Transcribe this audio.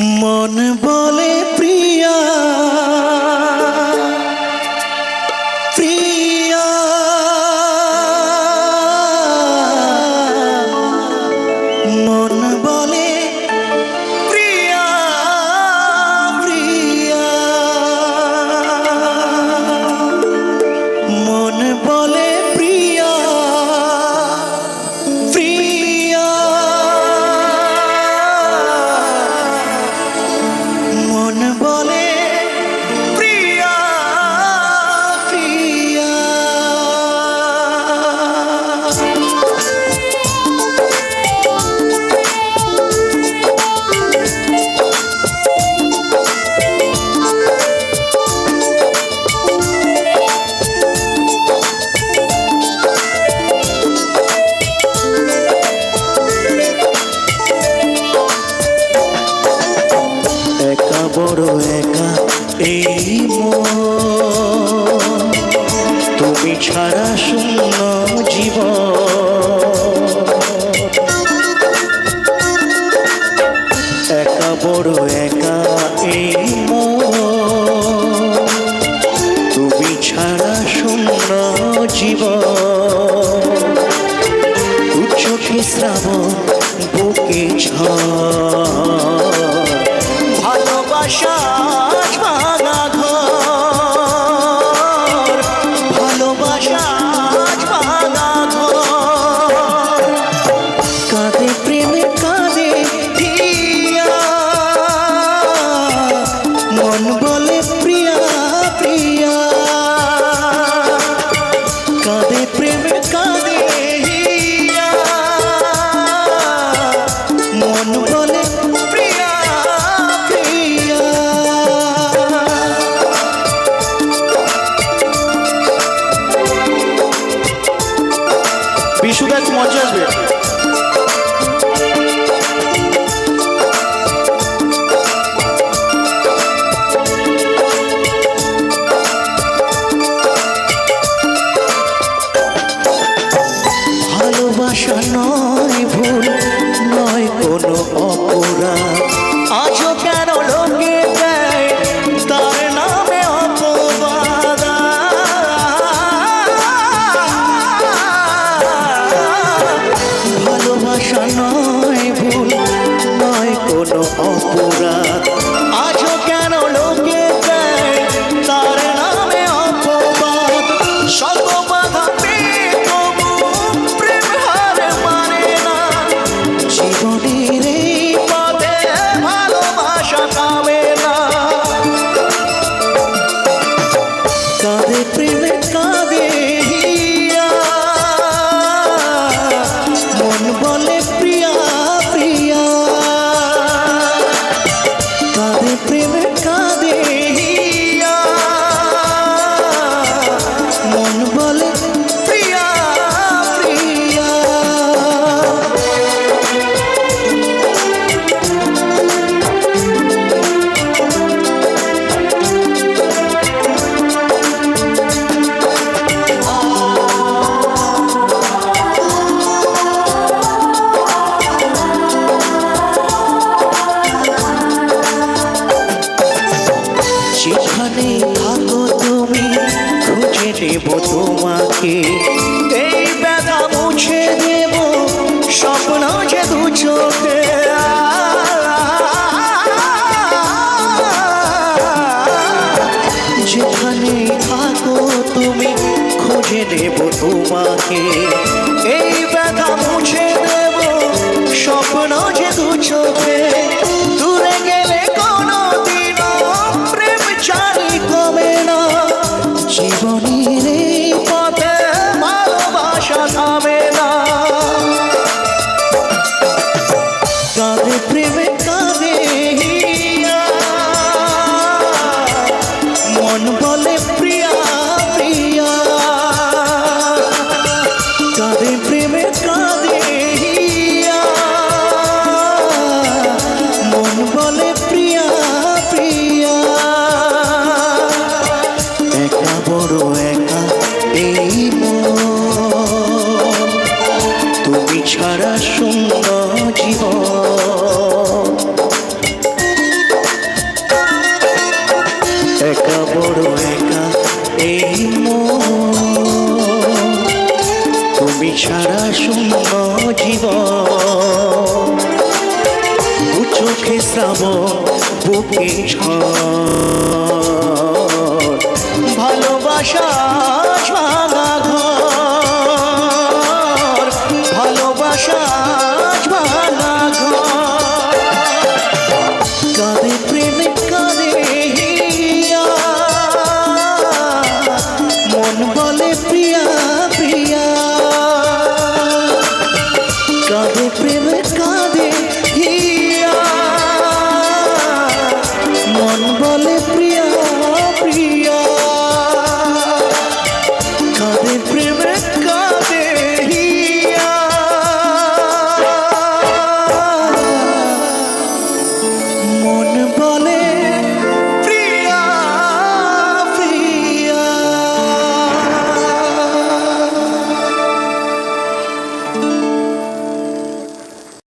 মন বলে প্রিয়া। প্রিয়া। মন বলে বড় একা এই তুমি ছাড়া শূন্য জীবন। একা বড় একা এই তুমি ছাড়া শূন্য জীবন। চোখে শ্রাবণ, বুকে ঝড়। বিশুদা একটু মঞ্চে আসবে? ভালোবাসা নয়। নেব তোমাকে। এই ব্যথা মুছে দেব স্বপ্ন যে দু চোখে। যেখানে থাকো তুমি, খুঁজে দেব তোমাকে। এই ব্যথা মুছে মন বলে প্রিয়া প্রিয়া। একা বড় একা এই ছাড়া শূন্য জীবন। একা বড় একা আমি সারা শূন্য জীবন। চোখে শ্রাব বুকে ভালোবাসা ভাঙা